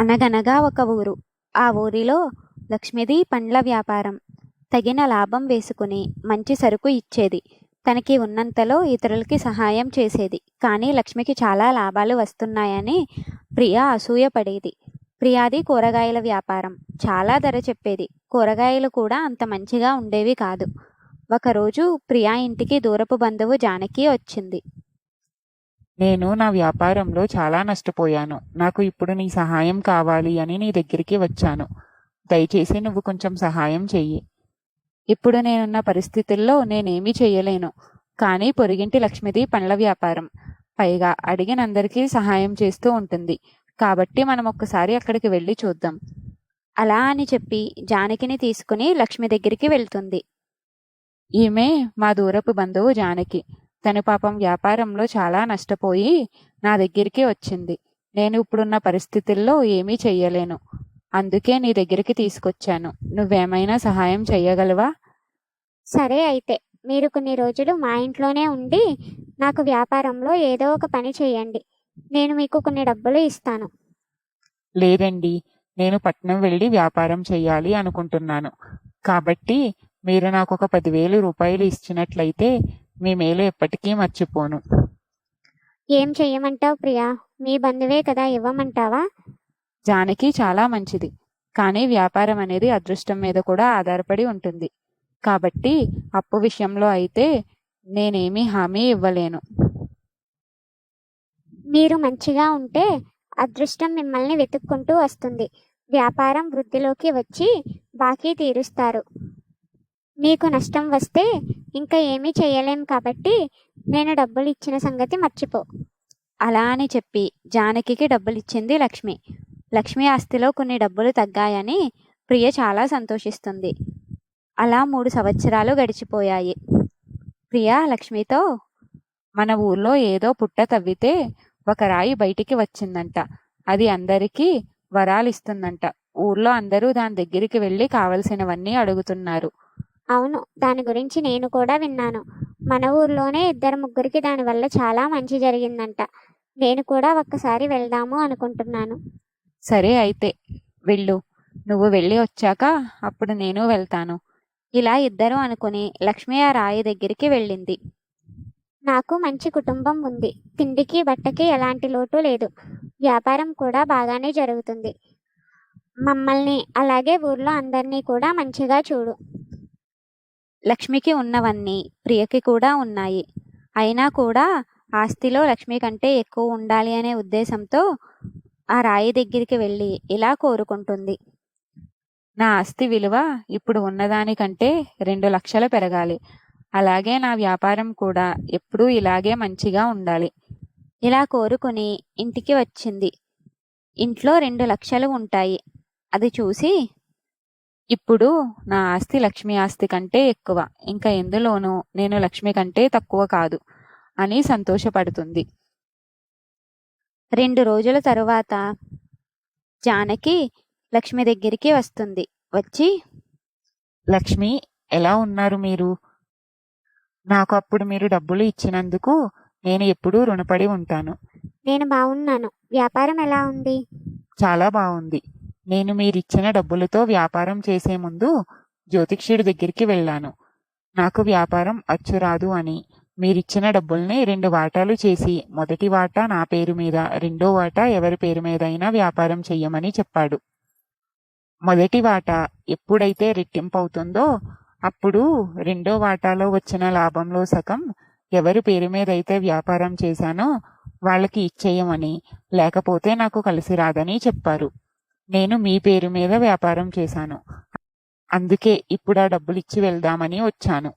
అనగనగా ఒక ఊరు. ఆ ఊరిలో లక్ష్మిది పండ్ల వ్యాపారం. తగిన లాభం వేసుకుని మంచి సరుకు ఇచ్చేది. తనకి ఉన్నంతలో ఇతరులకి సహాయం చేసేది. కానీ లక్ష్మికి చాలా లాభాలు వస్తున్నాయని ప్రియా అసూయపడేది. ప్రియాది కూరగాయల వ్యాపారం. చాలా ధర చెప్పేది. కూరగాయలు కూడా అంత మంచిగా ఉండేవి కాదు. ఒకరోజు ప్రియా ఇంటికి దూరపు బంధువు జానకి వచ్చింది. నేను నా వ్యాపారంలో చాలా నష్టపోయాను. నాకు ఇప్పుడు నీ సహాయం కావాలి అని నీ దగ్గరికి వచ్చాను. దయచేసి నువ్వు కొంచెం సహాయం చెయ్యి. ఇప్పుడు నేనున్న పరిస్థితుల్లో నేనేమీ చెయ్యలేను. కానీ పొరిగింటి లక్ష్మిది పండ్ల వ్యాపారం. పైగా అడిగినందరికీ సహాయం చేస్తూ ఉంటుంది. కాబట్టి మనం ఒక్కసారి అక్కడికి వెళ్ళి చూద్దాం. అలా అని చెప్పి జానకిని తీసుకుని లక్ష్మి దగ్గరికి వెళ్తుంది. ఈమె మా దూరపు బంధువు జానకి. తను పాపం వ్యాపారంలో చాలా నష్టపోయి నా దగ్గరికి వచ్చింది. నేను ఇప్పుడున్న పరిస్థితుల్లో ఏమీ చెయ్యలేను. అందుకే నీ దగ్గరికి తీసుకొచ్చాను. నువ్వేమైనా సహాయం చెయ్యగలవా? సరే అయితే మీరు కొన్ని రోజులు మా ఇంట్లోనే ఉండి నాకు వ్యాపారంలో ఏదో ఒక పని చేయండి నేను మీకు కొన్ని డబ్బులు ఇస్తాను. లేదండి. నేను పట్నం వెళ్ళి వ్యాపారం చెయ్యాలి అనుకుంటున్నాను. కాబట్టి మీరు నాకు ఒక పదివేలు రూపాయలు ఇచ్చినట్లయితే మీ మేలు ఎప్పటికీ మర్చిపోను. ఏం చెయ్యమంటావు ప్రియా? మీ బంధువే కదా ఇవ్వమంటావా? జానకి చాలా మంచిది. కానీ వ్యాపారం అనేది అదృష్టం మీద కూడా ఆధారపడి ఉంటుంది. కాబట్టి అప్పు విషయంలో అయితే నేనేమీ హామీ ఇవ్వలేను. మీరు మంచిగా ఉంటే అదృష్టం మిమ్మల్ని వెతుక్కుంటూ వస్తుంది. వ్యాపారం వృద్ధిలోకి వచ్చి బాకీ తీరుస్తారు. మీకు నష్టం వస్తే ఇంకా ఏమీ చేయలేము కాబట్టి నేను డబ్బులు ఇచ్చిన సంగతి మర్చిపో. అలా అని చెప్పి జానకికి డబ్బులిచ్చింది లక్ష్మి. లక్ష్మి ఆస్తిలో కొన్ని డబ్బులు తగ్గాయని ప్రియ చాలా సంతోషిస్తుంది. అలా మూడు సంవత్సరాలు గడిచిపోయాయి. ప్రియ లక్ష్మితో మన ఊర్లో ఏదో పుట్ట తవ్వితే ఒక రాయి బయటికి వచ్చిందంట. అది అందరికీ వరాలిస్తుందంట. ఊర్లో అందరూ దాని దగ్గరికి వెళ్ళి కావలసినవన్నీ అడుగుతున్నారు. అవును దాని గురించి నేను కూడా విన్నాను. మన ఊర్లోనే ఇద్దరు ముగ్గురికి దానివల్ల చాలా మంచి జరిగిందంట. నేను కూడా ఒక్కసారి వెళ్దాము అనుకుంటున్నాను. సరే అయితే వెళ్ళు. నువ్వు వెళ్ళి వచ్చాక అప్పుడు నేను వెళ్తాను. ఇలా ఇద్దరు అనుకుని లక్ష్మి ఆ రాయి దగ్గరికి వెళ్ళింది. నాకు మంచి కుటుంబం ఉంది. తిండికి బట్టకి ఎలాంటి లోటు లేదు. వ్యాపారం కూడా బాగానే జరుగుతుంది. మమ్మల్ని అలాగే ఊర్లో అందరినీ కూడా మంచిగా చూడు. లక్ష్మికి ఉన్నవన్నీ ప్రియకి కూడా ఉన్నాయి. అయినా కూడా ఆస్తిలో లక్ష్మి కంటే ఎక్కువ ఉండాలి అనే ఉద్దేశంతో ఆ రాయి దగ్గరికి వెళ్ళి ఇలా కోరుకుంటుంది. నా ఆస్తి విలువ ఇప్పుడు ఉన్నదానికంటే రెండు లక్షలు పెరగాలి. అలాగే నా వ్యాపారం కూడా ఎప్పుడూ ఇలాగే మంచిగా ఉండాలి. ఇలా కోరుకుని ఇంటికి వచ్చింది. ఇంట్లో రెండు లక్షలు ఉంటాయి. అది చూసి ఇప్పుడు నా ఆస్తి లక్ష్మి ఆస్తి కంటే ఎక్కువ. ఇంకా ఎందులోనూ నేను లక్ష్మి కంటే తక్కువ కాదు అని సంతోషపడుతుంది. రెండు రోజుల తరువాత జానకి లక్ష్మి దగ్గరికి వస్తుంది. వచ్చి లక్ష్మి ఎలా ఉన్నారు మీరు? నాకు అప్పుడు మీరు డబ్బులు ఇచ్చినందుకు నేను ఎప్పుడూ రుణపడి ఉంటాను. నేను బాగున్నాను వ్యాపారం ఎలా ఉంది? చాలా బాగుంది నేను మీరిచ్చిన డబ్బులతో వ్యాపారం చేసే ముందు జ్యోతిష్యుడి దగ్గరికి వెళ్ళాను. నాకు వ్యాపారం అచ్చురాదు అని. మీరిచ్చిన డబ్బుల్ని రెండు వాటాలు చేసి మొదటి వాటా నా పేరు మీద రెండో వాటా ఎవరి పేరు మీదైనా వ్యాపారం చెయ్యమని చెప్పాడు. మొదటి వాటా ఎప్పుడైతే రెట్టింపు అవుతుందో అప్పుడు రెండో వాటాలో వచ్చిన లాభంలో సగం ఎవరి పేరు మీద అయితే వ్యాపారం చేశానో వాళ్ళకి ఇచ్చేయమని లేకపోతే నాకు కలిసి రాదని చెప్పారు. నేను మీ పేరు మీద వ్యాపారం చేశాను. అందుకే ఇప్పుడు ఆ డబ్బులు ఇచ్చి వెళ్దామని వచ్చాను.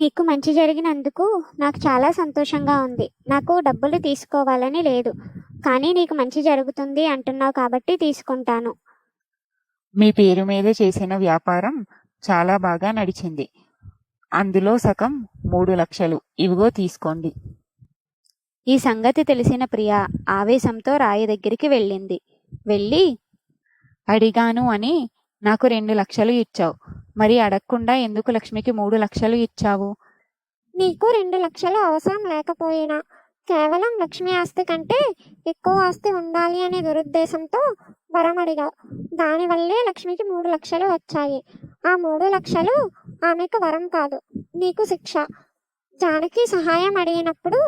నీకు మంచి జరిగినందుకు నాకు చాలా సంతోషంగా ఉంది. నాకు డబ్బులు తీసుకోవాలని లేదు. కానీ నీకు మంచి జరుగుతుంది అంటున్నావు కాబట్టి తీసుకుంటాను. మీ పేరు మీద చేసిన వ్యాపారం చాలా బాగా నడిచింది. అందులో సగం మూడు లక్షలు. ఇవిగో తీసుకోండి. ఈ సంగతి తెలిసిన ప్రియ ఆవేశంతో రాయి దగ్గరికి వెళ్ళింది. వెళ్ళి అడిగాను అని నాకు రెండు లక్షలు ఇచ్చావు. మరి అడగకుండా ఎందుకు లక్ష్మికి మూడు లక్షలు ఇచ్చావు? నీకు రెండు లక్షలు అవసరం లేకపోయినా కేవలం లక్ష్మి ఆస్తి కంటే ఎక్కువ ఆస్తి ఉండాలి అనే దురుద్దేశంతో వరం అడిగావు. దానివల్లే లక్ష్మికి మూడు లక్షలు వచ్చాయి. ఆ మూడు లక్షలు ఆమెకు వరం కాదు నీకు శిక్ష. జానకి సహాయం అడిగినప్పుడు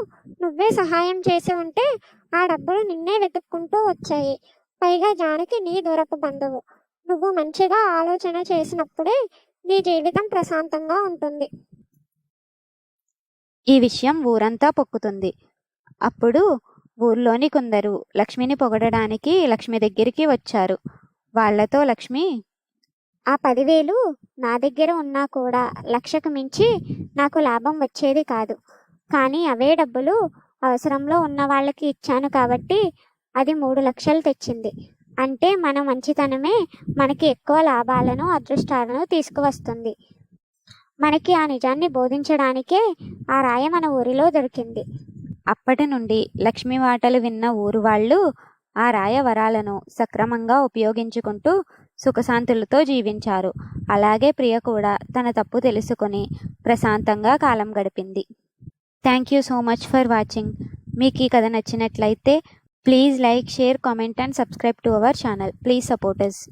నువ్వే సహాయం చేసి ఉంటే ఆ డబ్బులు నిన్నే వెతుక్కుంటూ వచ్చాయి. పైగా జానకి నీ దూరపు బంధువు. నువ్వు మంచిగా ఆలోచన చేసినప్పుడే నీ జీవితం ప్రశాంతంగా ఉంటుంది. ఈ విషయం ఊరంతా పొక్కుతుంది. అప్పుడు ఊర్లోని కొందరు లక్ష్మిని పొగడడానికి లక్ష్మి దగ్గరికి వచ్చారు. వాళ్ళతో లక్ష్మి ఆ పదివేలు నా దగ్గర ఉన్నా కూడా లక్షకు మించి నాకు లాభం వచ్చేది కాదు. కానీ అవే డబ్బులు అవసరంలో ఉన్న వాళ్ళకి ఇచ్చాను కాబట్టి అది మూడు లక్షలు తెచ్చింది. అంటే మన మంచితనమే మనకి ఎక్కువ లాభాలను అదృష్టాలను తీసుకువస్తుంది. మనకి ఆ నిజాన్ని బోధించడానికే ఆ రాయ మన ఊరిలో దొరికింది. అప్పటి నుండి లక్ష్మి మాటలు విన్న ఊరు వాళ్ళు ఆ రాయ వరాలను సక్రమంగా ఉపయోగించుకుంటూ సుఖశాంతులతో జీవించారు. అలాగే ప్రియ కూడా తన తప్పు తెలుసుకొని ప్రశాంతంగా కాలం గడిపింది. Thank you so much for watching. మీకు ఈ కథ నచ్చినట్లయితే Please like, share, comment and subscribe to our channel. Please support us.